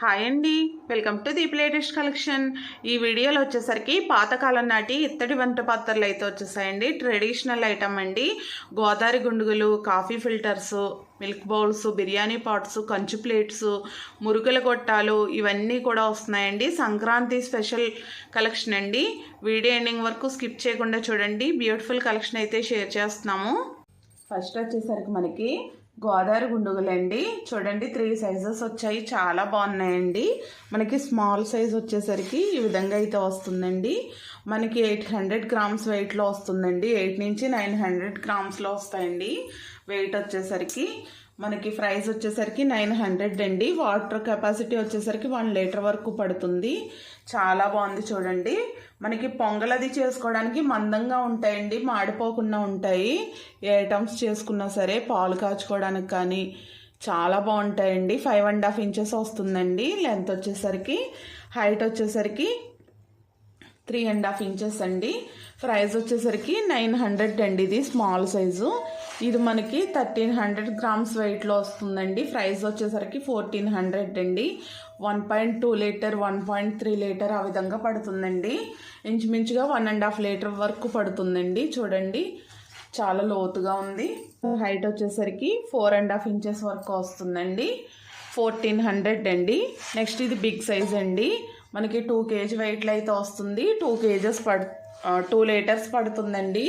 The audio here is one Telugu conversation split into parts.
హాయ్ అండి. Welcome to Deep latest collection. ఈ వీడియోలో వచ్చేసరికి పాతకాలం నాటి ఇత్తడి వంట పాత్రలు అయితే వచ్చేసాయండి. ట్రెడిషనల్ ఐటమ్ అండి. Godavari గుండుగులు coffee filters milk bowls biryani pots కంచు ప్లేట్స్ మురుకుల గొట్టాలు ఇవన్నీ కూడా వస్తున్నాయండి. సంక్రాంతి స్పెషల్ కలెక్షన్ అండి. వీడియో ఎండింగ్ వరకు స్కిప్ చేయకుండా చూడండి. బ్యూటిఫుల్ కలెక్షన్ అయితే షేర్ చేస్తున్నాము. ఫస్ట్ వచ్చేసరికి మనకి గోదావరి గుండుగులండి. చూడండి త్రీ సైజెస్ వచ్చాయి. చాలా బాగున్నాయండి. మనకి స్మాల్ సైజ్ వచ్చేసరికి ఈ విధంగా అయితే వస్తుందండి. మనకి ఎయిట్ హండ్రెడ్ గ్రామ్స్ వెయిట్లో వస్తుందండి. ఎయిట్ నుంచి నైన్ హండ్రెడ్ గ్రామ్స్లో వస్తాయండి. వెయిట్ వచ్చేసరికి మనకి ప్రైస్ వచ్చేసరికి నైన్ హండ్రెడ్ అండి. వాటర్ కెపాసిటీ వచ్చేసరికి వన్ లీటర్ వరకు పడుతుంది. చాలా బాగుంది చూడండి. మనకి పొంగలది చేసుకోవడానికి మందంగా ఉంటాయండి మాడిపోకుండా ఉంటాయి. ఏ ఐటమ్స్ చేసుకున్నా సరే పాలు కాచుకోవడానికి కానీ చాలా బాగుంటాయండి. ఫైవ్ అండ్ హాఫ్ ఇంచెస్ వస్తుందండి. లెంత్ వచ్చేసరికి హైట్ వచ్చేసరికి త్రీ అండ్ హాఫ్ ఇంచెస్ అండి. ప్రైస్ వచ్చేసరికి నైన్ హండ్రెడ్ అండి. ఇది స్మాల్ సైజు. ఇది మనకి థర్టీన్ హండ్రెడ్ గ్రామ్స్ వెయిట్లో వస్తుందండి. ప్రైస్ వచ్చేసరికి ఫోర్టీన్ హండ్రెడ్ అండి. One point two litre one point three litre ఆ విధంగా పడుతుందండి. ఇంచుమించుగా వన్ అండ్ హాఫ్ లీటర్ వరకు పడుతుందండి. చూడండి చాలా లోతుగా ఉంది. హైట్ వచ్చేసరికి ఫోర్ అండ్ హాఫ్ ఇంచెస్ వరకు వస్తుందండి. ఫోర్టీన్ హండ్రెడ్ అండి. నెక్స్ట్ ఇది బిగ్ సైజ్ అండి. మనకి టూ కేజీ వెయిట్లో అయితే వస్తుంది. టూ కేజెస్ పడు టూ లీటర్స్ పడుతుందండి.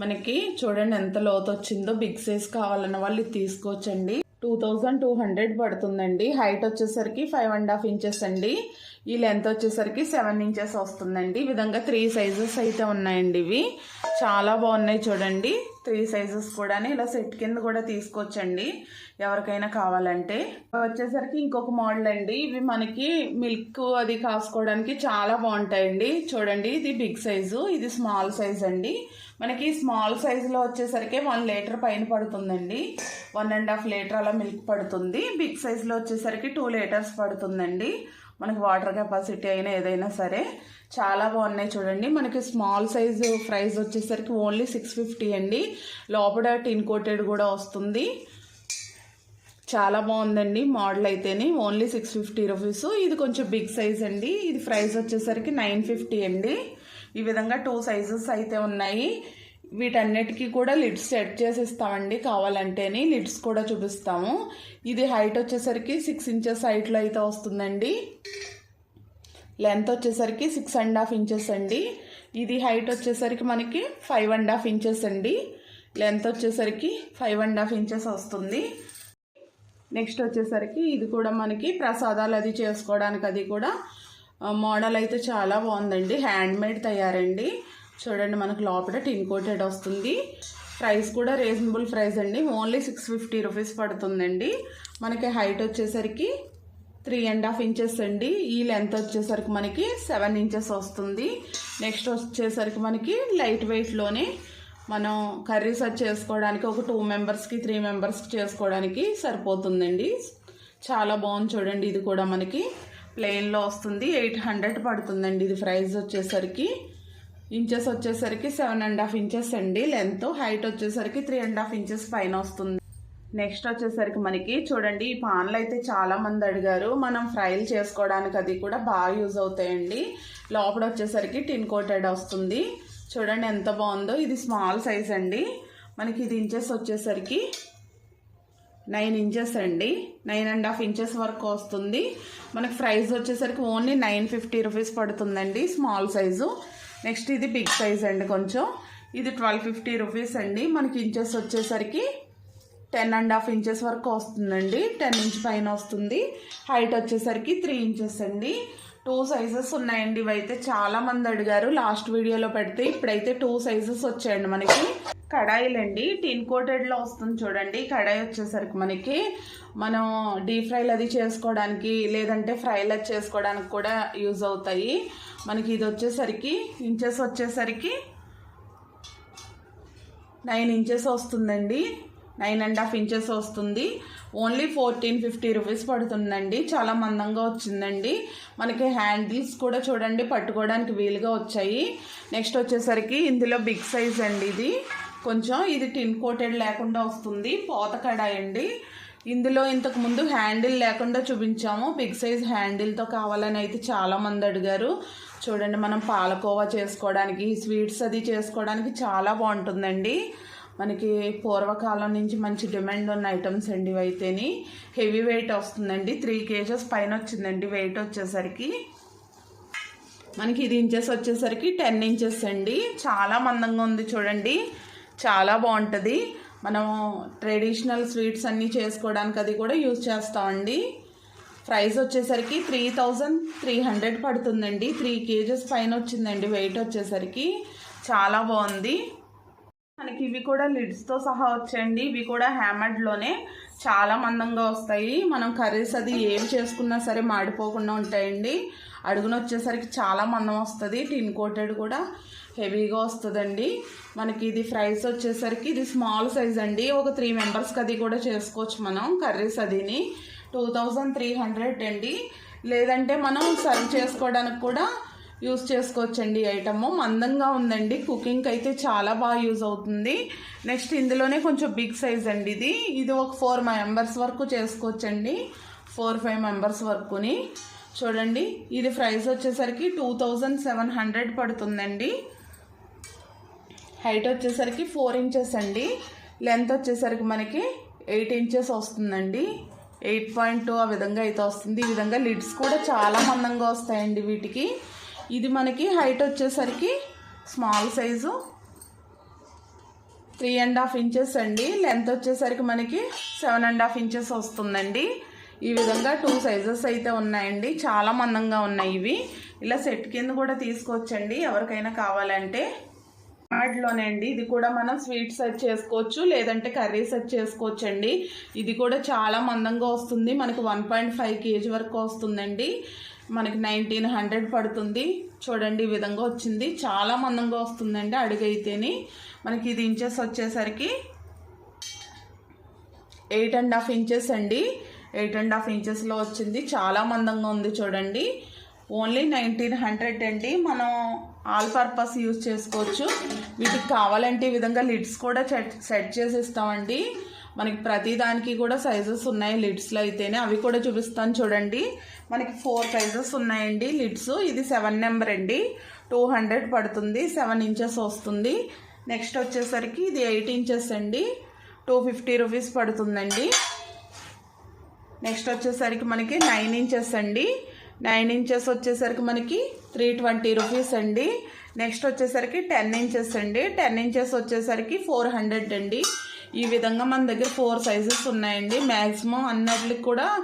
మనకి చూడండి ఎంత లోతు వచ్చిందో. బిగ్ సైజ్ కావాలన్న వాళ్ళు తీసుకోవచ్చండి. టూ థౌజండ్ టూ హండ్రెడ్ పడుతుందండి. హైట్ వచ్చేసరికి ఫైవ్ అండ్ హాఫ్ ఇంచెస్ అండి. ఈ లెంత్ వచ్చేసరికి సెవెన్ ఇంచెస్ వస్తుందండి. ఈ విధంగా త్రీ సైజెస్ అయితే ఉన్నాయండి ఇవి. చాలా బాగున్నాయి చూడండి. త్రీ సైజెస్ కూడా ఇలా సెట్ కింద కూడా తీసుకోవచ్చండి. ఎవరికైనా కావాలంటే. వచ్చేసరికి ఇంకొక మోడల్ అండి. ఇవి మనకి మిల్క్ అది కాసుకోవడానికి చాలా బాగుంటాయండి. చూడండి ఇది బిగ్ సైజు ఇది స్మాల్ సైజ్ అండి. మనకి స్మాల్ సైజులో వచ్చేసరికి వన్ లీటర్ పైన పడుతుందండి. వన్ అండ్ హాఫ్ లీటర్ అలా మిల్క్ పడుతుంది. బిగ్ సైజులో వచ్చేసరికి టూ లీటర్స్ పడుతుందండి. మనకి వాటర్ కెపాసిటీ అయినా ఏదైనా సరే చాలా బాగున్నాయి చూడండి. మనకి స్మాల్ సైజు ప్రైస్ వచ్చేసరికి ఓన్లీ సిక్స్ ఫిఫ్టీ అండి. లోపల టిన్ కోటెడ్ కూడా వస్తుంది. చాలా బాగుందండి మోడల్ అయితేనే. Only six fifty rupees. ఇది కొంచెం బిగ్ సైజ్ అండి. ఇది ప్రైస్ వచ్చేసరికి నైన్ ఫిఫ్టీ అండి. ఈ విధంగా టూ సైజెస్ అయితే ఉన్నాయి. వీటన్నిటికీ కూడా లిడ్స్ సెట్ చేసిస్తామండి కావాలంటేనే లిడ్స్ కూడా చూపిస్తాము. ఇది హైట్ వచ్చేసరికి సిక్స్ ఇంచెస్ హైట్లో అయితే వస్తుందండి. లెంత్ వచ్చేసరికి సిక్స్ అండ్ హాఫ్ ఇంచెస్ అండి. ఇది హైట్ వచ్చేసరికి మనకి ఫైవ్ అండ్ హాఫ్ ఇంచెస్ అండి. లెంత్ వచ్చేసరికి ఫైవ్ అండ్ హాఫ్ ఇంచెస్ వస్తుంది. నెక్స్ట్ వచ్చేసరికి ఇది కూడా మనకి ప్రసాదాలు అది చేసుకోవడానికి అది కూడా మోడల్ అయితే చాలా బాగుందండి. హ్యాండ్ మేడ్ తయారండి. చూడండి మనకు లోపల టిన్ కోటెడ్ వస్తుంది. ప్రైస్ కూడా రీజనబుల్ ప్రైస్ అండి. ఓన్లీ సిక్స్ ఫిఫ్టీ రూపీస్ పడుతుందండి. మనకి హైట్ వచ్చేసరికి త్రీ అండ్ హాఫ్ ఇంచెస్ అండి. ఈ లెంత్ వచ్చేసరికి మనకి సెవెన్ ఇంచెస్ వస్తుంది. నెక్స్ట్ వచ్చేసరికి మనకి లైట్ వెయిట్లోనే మనం కర్రీస్ అది చేసుకోవడానికి ఒక టూ మెంబర్స్కి త్రీ మెంబర్స్కి చేసుకోవడానికి సరిపోతుందండి. చాలా బాగుంది చూడండి ఇది కూడా మనకి ప్లెయిన్లో వస్తుంది. ఎయిట్ హండ్రెడ్ పడుతుందండి. ఇది ప్రైస్ వచ్చేసరికి. ఇంచెస్ వచ్చేసరికి సెవెన్ అండ్ హాఫ్ ఇంచెస్ అండి. లెంత్. హైట్ వచ్చేసరికి త్రీ అండ్ హాఫ్ ఇంచెస్ పైన వస్తుంది. నెక్స్ట్ వచ్చేసరికి మనకి చూడండి ఈ పాన్లు అయితే చాలా మంది అడిగారు. మనం ఫ్రైలు చేసుకోవడానికి అది కూడా బాగా యూజ్ అవుతాయండి. లోపల వచ్చేసరికి టిన్ కోటెడ్ వస్తుంది. చూడండి ఎంత బాగుందో. ఇది స్మాల్ సైజ్ అండి. మనకి ఇది ఇంచెస్ వచ్చేసరికి నైన్ ఇంచెస్ అండి. నైన్ అండ్ హాఫ్ ఇంచెస్ వరకు వస్తుంది. మనకి ప్రైస్ వచ్చేసరికి ఓన్లీ నైన్ ఫిఫ్టీ రూపీస్ పడుతుందండి స్మాల్ సైజు. నెక్స్ట్ ఇది బిగ్ సైజ్ అండి కొంచెం. ఇది ట్వెల్వ్ ఫిఫ్టీ రూపీస్ అండి. మనకి ఇంచెస్ వచ్చేసరికి టెన్ అండ్ హాఫ్ ఇంచెస్ వరకు వస్తుందండి. టెన్ ఇంచ్ పైన వస్తుంది. హైట్ వచ్చేసరికి త్రీ ఇంచెస్ అండి. టూ సైజెస్ ఉన్నాయండి ఇవైతే చాలా మంది అడిగారు. లాస్ట్ వీడియోలో పెడితే ఇప్పుడైతే టూ సైజెస్ వచ్చాయండి మనకి. కడాయిలండి. టిన్ కోటెడ్లో వస్తుంది చూడండి. కడాయి వచ్చేసరికి మనకి మనం డీప్ ఫ్రైలు అది చేసుకోవడానికి లేదంటే ఫ్రైలు అది చేసుకోవడానికి కూడా యూజ్ అవుతాయి. మనకి ఇది వచ్చేసరికి ఇంచెస్ వచ్చేసరికి నైన్ ఇంచెస్ వస్తుందండి. నైన్ అండ్ హాఫ్ ఇంచెస్ వస్తుంది. ఓన్లీ ఫోర్టీన్ ఫిఫ్టీ రూపీస్ పడుతుందండి. చాలా మందంగా వచ్చిందండి. మనకి హ్యాండిల్స్ కూడా చూడండి పట్టుకోవడానికి వీలుగా వచ్చాయి. నెక్స్ట్ వచ్చేసరికి ఇందులో బిగ్ సైజ్ అండి ఇది. కొంచెం ఇది టిన్ కోటెడ్ లేకుండా వస్తుంది. పోత కడాయి అండి. ఇందులో ఇంతకు ముందు హ్యాండిల్ లేకుండా చూపించాము. బిగ్ సైజ్ హ్యాండిల్తో కావాలని అయితే చాలా మంది అడిగారు. చూడండి మనం పాలకోవా చేసుకోవడానికి స్వీట్స్ అది చేసుకోవడానికి చాలా బాగుంటుందండి. మనకి పూర్వకాలం నుంచి మంచి డిమాండ్ ఉన్న ఐటమ్స్ అండి ఇవి అయితేని. హెవీ వెయిట్ వస్తుందండి. త్రీ కేజెస్ పైన వచ్చిందండి వెయిట్ వచ్చేసరికి. మనకి ఇది ఇంచెస్ వచ్చేసరికి టెన్ ఇంచెస్ అండి. చాలా మందంగా ఉంది చూడండి. చాలా బాగుంటుంది. మనం ట్రెడిషనల్ స్వీట్స్ అన్నీ చేసుకోవడానికి అది కూడా యూజ్ చేస్తామండి. ప్రైస్ వచ్చేసరికి త్రీ థౌజండ్ త్రీ హండ్రెడ్ పడుతుందండి. త్రీ కేజెస్ పైన వచ్చిందండి వెయిట్ వచ్చేసరికి. చాలా బాగుంది. మనకి ఇవి కూడా లిడ్స్తో సహా వచ్చాయండి. ఇవి కూడా హ్యామర్డ్లోనే చాలా మందంగా వస్తాయి. మనం కర్రీస్ అది ఏవి చేసుకున్నా సరే మాడిపోకుండా ఉంటాయండి. అడుగున వచ్చేసరికి చాలా మందం వస్తుంది. టిన్ కోటెడ్ కూడా హెవీగా వస్తుందండి. మనకి ఇది ఫ్రైస్ వచ్చేసరికి ఇది స్మాల్ సైజ్ అండి. ఒక త్రీ మెంబర్స్కి అది కూడా చేసుకోవచ్చు మనం కర్రీస్ అదిని. టూ థౌజండ్ త్రీ హండ్రెడ్ అండి. లేదంటే మనం సర్వ్ చేసుకోవడానికి కూడా యూస్ చేసుకోవచ్చండి ఐటమ్. మందంగా ఉందండి. కుకింగ్కి అయితే చాలా బాగా యూజ్ అవుతుంది. నెక్స్ట్ ఇందులోనే కొంచెం బిగ్ సైజ్ అండి ఇది. ఇది ఒక ఫోర్ మెంబర్స్ వరకు చేసుకోవచ్చండి. ఫోర్ ఫైవ్ మెంబర్స్ వరకుని. చూడండి ఇది ప్రైస్ వచ్చేసరికి టూ థౌజండ్ సెవెన్ హండ్రెడ్ పడుతుందండి. హైట్ వచ్చేసరికి ఫోర్ ఇంచెస్ అండి. లెంత్ వచ్చేసరికి మనకి ఎయిట్ ఇంచెస్ వస్తుందండి. ఎయిట్ పాయింట్ టూ ఆ విధంగా అయితే వస్తుంది. ఈ విధంగా లిడ్స్ కూడా చాలా మందంగా వస్తాయండి వీటికి. ఇది మనకి హైట్ వచ్చేసరికి small size three and half inches అండి. లెంత్ వచ్చేసరికి మనకి సెవెన్ అండ్ హాఫ్ ఇంచెస్ వస్తుందండి. ఈ విధంగా టూ సైజెస్ అయితే ఉన్నాయండి. చాలా మందంగా ఉన్నాయి ఇవి. ఇలా సెట్ కింద కూడా తీసుకోవచ్చండి ఎవరికైనా కావాలంటే వాటిలోనే అండి ఇది కూడా మనం స్వీట్ సెట్ చేసుకోవచ్చు లేదంటే కర్రీ సెట్ చేసుకోవచ్చు అండి ఇది కూడా చాలా మందంగా వస్తుంది. మనకి వన్ పాయింట్ ఫైవ్ కేజీ వరకు వస్తుందండి. మనకి నైన్టీన్ హండ్రెడ్ పడుతుంది. చూడండి ఈ విధంగా వచ్చింది. చాలా మందంగా వస్తుందండి అడుగైతేని. మనకి ఇది ఇంచెస్ వచ్చేసరికి ఎయిట్ అండ్ హాఫ్ ఇంచెస్ అండి. ఎయిట్ అండ్ హాఫ్ ఇంచెస్లో వచ్చింది. చాలా మందంగా ఉంది చూడండి. ఓన్లీ నైన్టీన్ హండ్రెడ్ అండి. మనం ఆల్ పర్పస్ యూజ్ చేసుకోవచ్చు. వీటికి కావాలంటే ఈ విధంగా లిడ్స్ కూడా సెట్ సెట్ చేసి ఇస్తామండి మనకి ప్రతి దానికి కూడా సైజెస్ ఉన్నాయి లిడ్స్లో అయితేనే. అవి కూడా చూపిస్తాను చూడండి. మనకి ఫోర్ సైజెస్ ఉన్నాయండి లిడ్స్. ఇది సెవెన్ నెంబర్ అండి. టూ హండ్రెడ్ పడుతుంది. సెవెన్ ఇంచెస్ వస్తుంది. నెక్స్ట్ వచ్చేసరికి ఇది ఎయిట్ ఇంచెస్ అండి. టూ ఫిఫ్టీ రూపీస్ పడుతుందండి. నెక్స్ట్ వచ్చేసరికి మనకి నైన్ ఇంచెస్ అండి. నైన్ ఇంచెస్ వచ్చేసరికి మనకి త్రీ ట్వంటీ రూపీస్ అండి. నెక్స్ట్ వచ్చేసరికి టెన్ ఇంచెస్ అండి. టెన్ ఇంచెస్ వచ్చేసరికి ఫోర్ హండ్రెడ్ అండి. ఈ విధంగా మన దగ్గర ఫోర్ సైజెస్ ఉన్నాయండి. మ్యాక్సిమం అన్నిటికి కూడా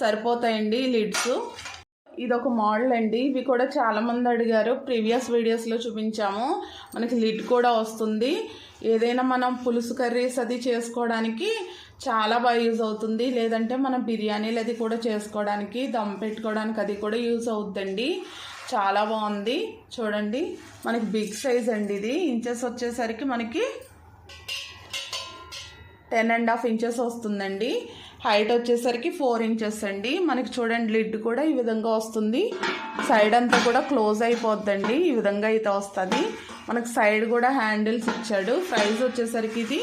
సరిపోతాయండి లిడ్స్ ఇది ఒక మోడల్ అండి. ఇవి కూడా చాలామంది అడిగారు. ప్రీవియస్ వీడియోస్లో చూపించాము. మనకి లిడ్ కూడా వస్తుంది. ఏదైనా మనం పులుసు కర్రీస్ అది చేసుకోవడానికి చాలా బాగా యూజ్ అవుతుంది. లేదంటే మనం బిర్యానీలు అది కూడా చేసుకోవడానికి దమ్ పెట్టుకోవడానికి అది కూడా యూజ్ అవుతుందండి చాలా బాగుంది. చూడండి మనకి బిగ్ సైజ్ అండి ఇది. ఇంచెస్ వచ్చేసరికి మనకి టెన్ అండ్ హాఫ్ ఇంచెస్ వస్తుందండి. హైట్ వచ్చేసరికి ఫోర్ ఇంచెస్ అండి. మనకి చూడండి లిడ్ కూడా ఈ విధంగా వస్తుంది. సైడ్ అంతా కూడా క్లోజ్ అయిపోద్దండి. ఈ విధంగా అయితే వస్తుంది. మనకు సైడ్ కూడా హ్యాండిల్స్ ఇచ్చాడు. ప్రైస్ వచ్చేసరికి ఇది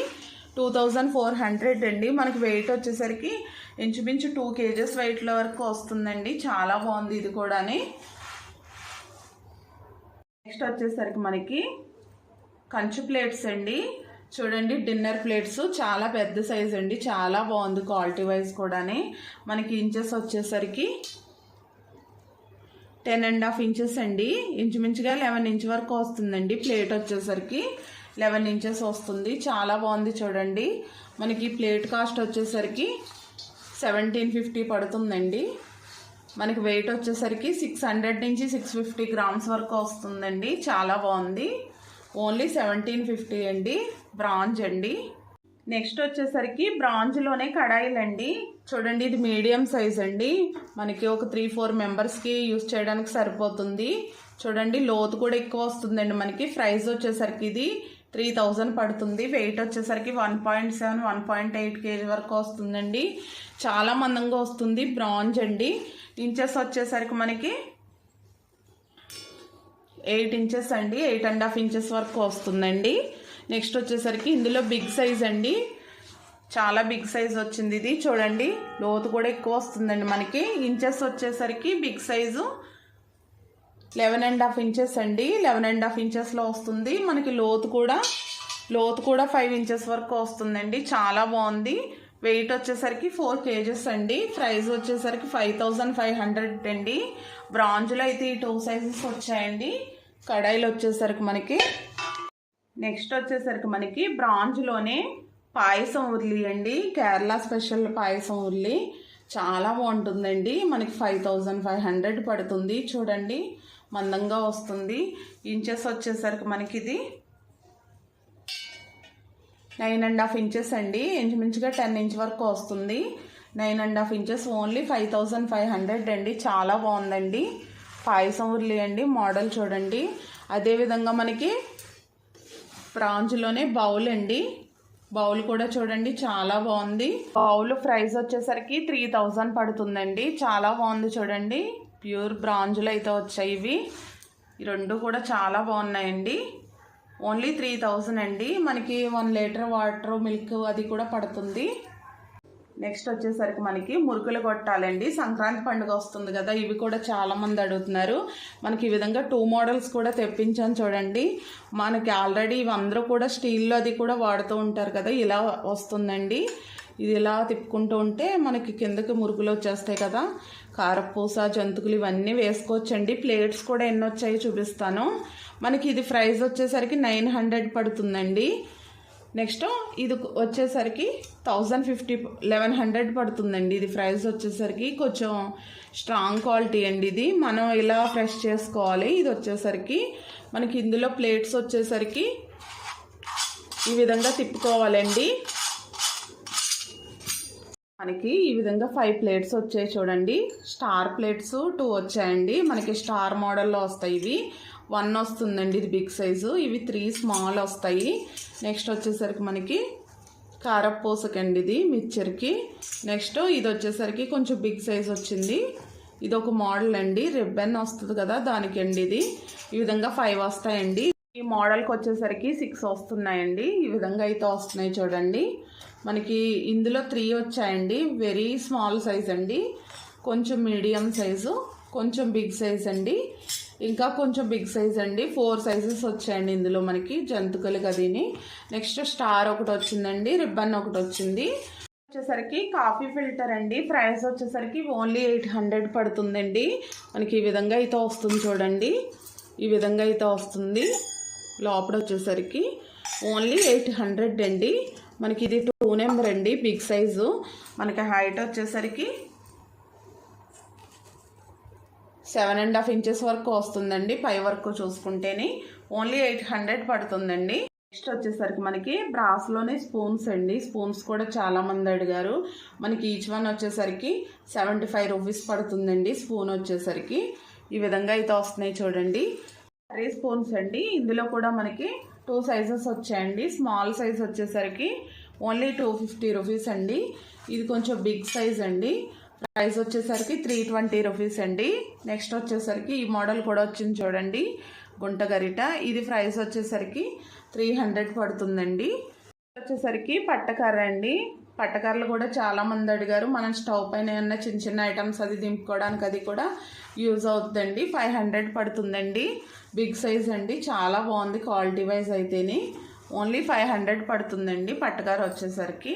టూ థౌజండ్ ఫోర్ హండ్రెడ్ అండి. మనకి వెయిట్ వచ్చేసరికి ఇంచుమించు టూ కేజెస్ వెయిట్ల వరకు వస్తుందండి. చాలా బాగుంది ఇది కూడాని. నెక్స్ట్ వచ్చేసరికి మనకి కంచు ప్లేట్స్ అండి. చూడండి డిన్నర్ ప్లేట్స్ చాలా పెద్ద సైజ్ అండి. చాలా బాగుంది క్వాలిటీ వైజ్ కూడాని. మనకి ఇంచెస్ వచ్చేసరికి టెన్ అండ్ హాఫ్ ఇంచెస్ అండి. ఇంచుమించుగా లెవెన్ ఇంచ్ వరకు వస్తుందండి. ప్లేట్ వచ్చేసరికి లెవెన్ ఇంచెస్ వస్తుంది. చాలా బాగుంది చూడండి. మనకి ప్లేట్ కాస్ట్ వచ్చేసరికి సెవెంటీన్ ఫిఫ్టీ పడుతుందండి. మనకి వెయిట్ వచ్చేసరికి సిక్స్ హండ్రెడ్ నుంచి సిక్స్ ఫిఫ్టీ గ్రామ్స్ వరకు వస్తుందండి. చాలా బాగుంది. ఓన్లీ సెవెంటీన్ ఫిఫ్టీ అండి. బ్రాంజ్ అండి. నెక్స్ట్ వచ్చేసరికి బ్రాంజ్లోనే కడాయిలండి. చూడండి ఇది మీడియం సైజ్ అండి. మనకి ఒక త్రీ ఫోర్ మెంబర్స్కి యూస్ చేయడానికి సరిపోతుంది. చూడండి లోతు కూడా ఎక్కువ వస్తుందండి. మనకి ప్రైస్ వచ్చేసరికి ఇది త్రీ థౌజండ్ పడుతుంది. వెయిట్ వచ్చేసరికి one point seven one point eight KG వరకు వస్తుందండి. చాలా మందంగా వస్తుంది. బ్రాంజ్ అండి. ఇంచెస్ వచ్చేసరికి మనకి ఎయిట్ ఇంచెస్ అండి. ఎయిట్ అండ్ హాఫ్ ఇంచెస్ వరకు వస్తుందండి. నెక్స్ట్ వచ్చేసరికి ఇందులో బిగ్ సైజ్ అండి. చాలా బిగ్ సైజ్ వచ్చింది ఇది. చూడండి లోతు కూడా ఎక్కువ వస్తుందండి మనకి. ఇంచెస్ వచ్చేసరికి big size eleven and half inches అండి. లెవెన్ అండ్ హాఫ్ ఇంచెస్లో వస్తుంది. మనకి లోతు కూడా లోతు కూడా ఫైవ్ ఇంచెస్ వరకు వస్తుందండి. చాలా బాగుంది. వెయిట్ వచ్చేసరికి ఫోర్ కేజెస్ అండి. ప్రైస్ వచ్చేసరికి ఫైవ్ థౌజండ్ ఫైవ్ హండ్రెడ్ అండి. బ్రాంజ్లో అయితే ఈ టూ సైజెస్ వచ్చాయండి. కడాయిలు వచ్చేసరికి మనకి. నెక్స్ట్ వచ్చేసరికి మనకి బ్రాంజ్లోనే పాయసం ఉర్లి అండి. కేరళ స్పెషల్ పాయసం ఉర్లి. చాలా బాగుంటుందండి. మనకి ఫైవ్ థౌజండ్ ఫైవ్ హండ్రెడ్ పడుతుంది. చూడండి. మందంగా వస్తుంది. ఇంచెస్ వచ్చేసరికి మనకి ఇది నైన్ అండ్ హాఫ్ ఇంచెస్ అండి. ఇంచుమించుగా టెన్ ఇంచ్ వరకు వస్తుంది. Nine and half inches only five thousand five hundred అండి. చాలా బాగుందండి. పాయసం ఉర్లి అండి. మోడల్ చూడండి. అదేవిధంగా మనకి ప్రాంజ్లోనే బౌల్ అండి. బౌల్ కూడా చూడండి. చాలా బాగుంది. బౌల్ ప్రైస్ వచ్చేసరికి త్రీ థౌజండ్ పడుతుందండి. చాలా బాగుంది చూడండి. ప్యూర్ బ్రాంజులు అయితే వచ్చాయి ఇవి. ఈ రెండు కూడా చాలా బాగున్నాయండి. ఓన్లీ త్రీ థౌజండ్ అండి. మనకి వన్ లీటర్ వాటర్ మిల్క్ అది కూడా పడుతుంది. నెక్స్ట్ వచ్చేసరికి మనకి మురుకులు కొట్టాలండి. సంక్రాంతి పండుగ వస్తుంది కదా ఇవి కూడా చాలామంది అడుగుతున్నారు. మనకి ఈ విధంగా టూ మోడల్స్ కూడా తెప్పించాను చూడండి. మనకి ఆల్రెడీ ఇవి అందరూ కూడా స్టీల్లో అది కూడా వాడుతూ ఉంటారు కదా ఇలా వస్తుందండి. ఇది ఇలా తిప్పుకుంటూ ఉంటే మనకి కిందకి మురుకులు వచ్చేస్తాయి కదా. కారపూస జంతుకులు ఇవన్నీ వేసుకోవచ్చండి. ప్లేట్స్ కూడా ఎన్ని వచ్చాయో చూపిస్తాను. మనకి ఇది ప్రైస్ వచ్చేసరికి నైన్ హండ్రెడ్ పడుతుందండి. నెక్స్ట్ ఇది వచ్చేసరికి థౌజండ్ ఫిఫ్టీ లెవెన్ హండ్రెడ్ పడుతుందండి. ఇది ప్రైస్ వచ్చేసరికి కొంచెం స్ట్రాంగ్ క్వాలిటీ అండి ఇది. మనం ఇలా ఫ్రెష్ చేసుకోవాలి. ఇది వచ్చేసరికి మనకి ఇందులో ప్లేట్స్ వచ్చేసరికి ఈ విధంగా తిప్పుకోవాలండి. మనకి ఈ విధంగా ఫైవ్ ప్లేట్స్ వచ్చాయి చూడండి. స్టార్ ప్లేట్స్ టూ వచ్చాయండి. మనకి స్టార్ మోడల్లో వస్తాయి ఇవి. వన్ వస్తుందండి ఇది బిగ్ సైజు ఇవి త్రీ స్మాల్ వస్తాయి. నెక్స్ట్ వచ్చేసరికి మనకి కారపూసకండి ఇది మిక్చర్కి. నెక్స్ట్ ఇది వచ్చేసరికి కొంచెం బిగ్ సైజ్ వచ్చింది. ఇది ఒక మోడల్ అండి. రిబ్బన్ వస్తుంది కదా దానికి అండి ఇది. ఈ విధంగా ఫైవ్ వస్తాయండి. ఈ మోడల్కి వచ్చేసరికి సిక్స్ వస్తున్నాయండి. ఈ విధంగా అయితే వస్తున్నాయి చూడండి. మనకి ఇందులో త్రీ వచ్చాయండి. వెరీ స్మాల్ సైజ్ అండి. కొంచెం మీడియం సైజు కొంచెం బిగ్ సైజ్ అండి. ఇంకా కొంచెం బిగ్ సైజ్ అండి. ఫోర్ సైజెస్ వచ్చాయండి ఇందులో మనకి జంతుకలు గదిని. నెక్స్ట్ స్టార్ ఒకటి వచ్చిందండి. రిబ్బన్ ఒకటి వచ్చింది. వచ్చేసరికి కాఫీ ఫిల్టర్ అండి. ప్రైస్ వచ్చేసరికి ఓన్లీ ఎయిట్ హండ్రెడ్ పడుతుందండి. మనకి ఈ విధంగా అయితే వస్తుంది చూడండి. ఈ విధంగా అయితే వస్తుంది. లోపల వచ్చేసరికి ఓన్లీ ఎయిట్ హండ్రెడ్ అండి. మనకి ఇది టూ నెంబర్ అండి బిగ్ సైజు. మనకి హైట్ వచ్చేసరికి సెవెన్ అండ్ హాఫ్ ఇంచెస్ వరకు వస్తుందండి పై వరకు చూసుకుంటేనే. ఓన్లీ ఎయిట్ హండ్రెడ్ పడుతుందండి. నెక్స్ట్ వచ్చేసరికి మనకి బ్రాస్లోనే స్పూన్స్ అండి స్పూన్స్ కూడా చాలా మంది అడిగారు. మనకి ఈచ్ వన్ వచ్చేసరికి సెవెంటీ ఫైవ్ రూపీస్ పడుతుందండి స్పూన్ వచ్చేసరికి. ఈ విధంగా అయితే వస్తున్నాయి చూడండి. కర్రీ స్పూన్స్ అండి ఇందులో కూడా మనకి టూ సైజెస్ వచ్చాయండి. స్మాల్ సైజ్ వచ్చేసరికి ఓన్లీ టూ ఫిఫ్టీ రూపీస్ అండి. ఇది కొంచెం బిగ్ సైజ్ అండి. ప్రైస్ వచ్చేసరికి త్రీ ట్వంటీ రూపీస్ అండి. నెక్స్ట్ వచ్చేసరికి ఈ మోడల్ కూడా వచ్చింది చూడండి. గుంట గరిట. ఇది ప్రైస్ వచ్చేసరికి త్రీ హండ్రెడ్ పడుతుందండి. వచ్చేసరికి పట్టకర్ర అండి. పట్టకర్రలు కూడా చాలా మంది అడిగారు మనం స్టవ్ పైన ఏమన్నా చిన్న చిన్న ఐటమ్స్ అది దింపుకోవడానికి అది కూడా యూజ్ అవుతుందండి. ఫైవ్ హండ్రెడ్ పడుతుందండి. బిగ్ సైజ్ అండి చాలా బాగుంది క్వాలిటీ వైజ్ అయితేనే. ఓన్లీ ఫైవ్ హండ్రెడ్ పడుతుందండి పట్టకర్ర వచ్చేసరికి.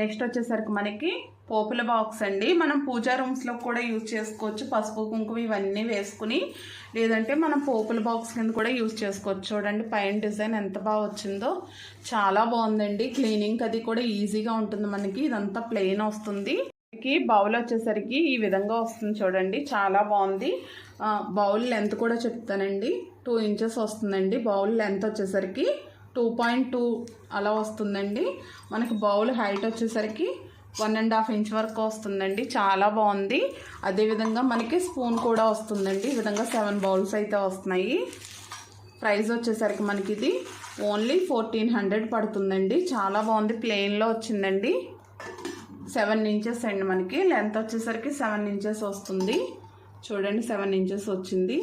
నెక్స్ట్ వచ్చేసరికి మనకి పోపుల బాక్స్ అండి. మనం పూజా రూమ్స్లో కూడా యూజ్ చేసుకోవచ్చు. పసుపు కుంకుమ ఇవన్నీ వేసుకుని లేదంటే మనం పోపుల బాక్స్ కింద కూడా యూజ్ చేసుకోవచ్చు. చూడండి పైన డిజైన్ ఎంత బాగా వచ్చిందో. చాలా బాగుందండి. క్లీనింగ్ అది కూడా ఈజీగా ఉంటుంది మనకి. ఇదంతా ప్లెయిన్ వస్తుంది. బౌల్ వచ్చేసరికి ఈ విధంగా వస్తుంది చూడండి. చాలా బాగుంది. బౌల్ లెంత్ కూడా చెప్తానండి. టూ ఇంచెస్ వస్తుందండి. బౌల్ లెంత్ వచ్చేసరికి టూ పాయింట్ టూ అలా వస్తుందండి. మనకి బౌల్ హైట్ వచ్చేసరికి వన్ అండ్ హాఫ్ ఇంచ్ వరకు వస్తుందండి. చాలా బాగుంది. అదేవిధంగా మనకి స్పూన్ కూడా వస్తుందండి. ఈ విధంగా సెవెన్ బౌల్స్ అయితే వస్తున్నాయి. ప్రైస్ వచ్చేసరికి మనకి ఇది ఓన్లీ ఫోర్టీన్ హండ్రెడ్ పడుతుందండి. చాలా బాగుంది. ప్లెయిన్లో వచ్చిందండి. సెవెన్ ఇంచెస్ అండి మనకి. లెంత్ వచ్చేసరికి సెవెన్ ఇంచెస్ వస్తుంది. చూడండి సెవెన్ ఇంచెస్ వచ్చింది.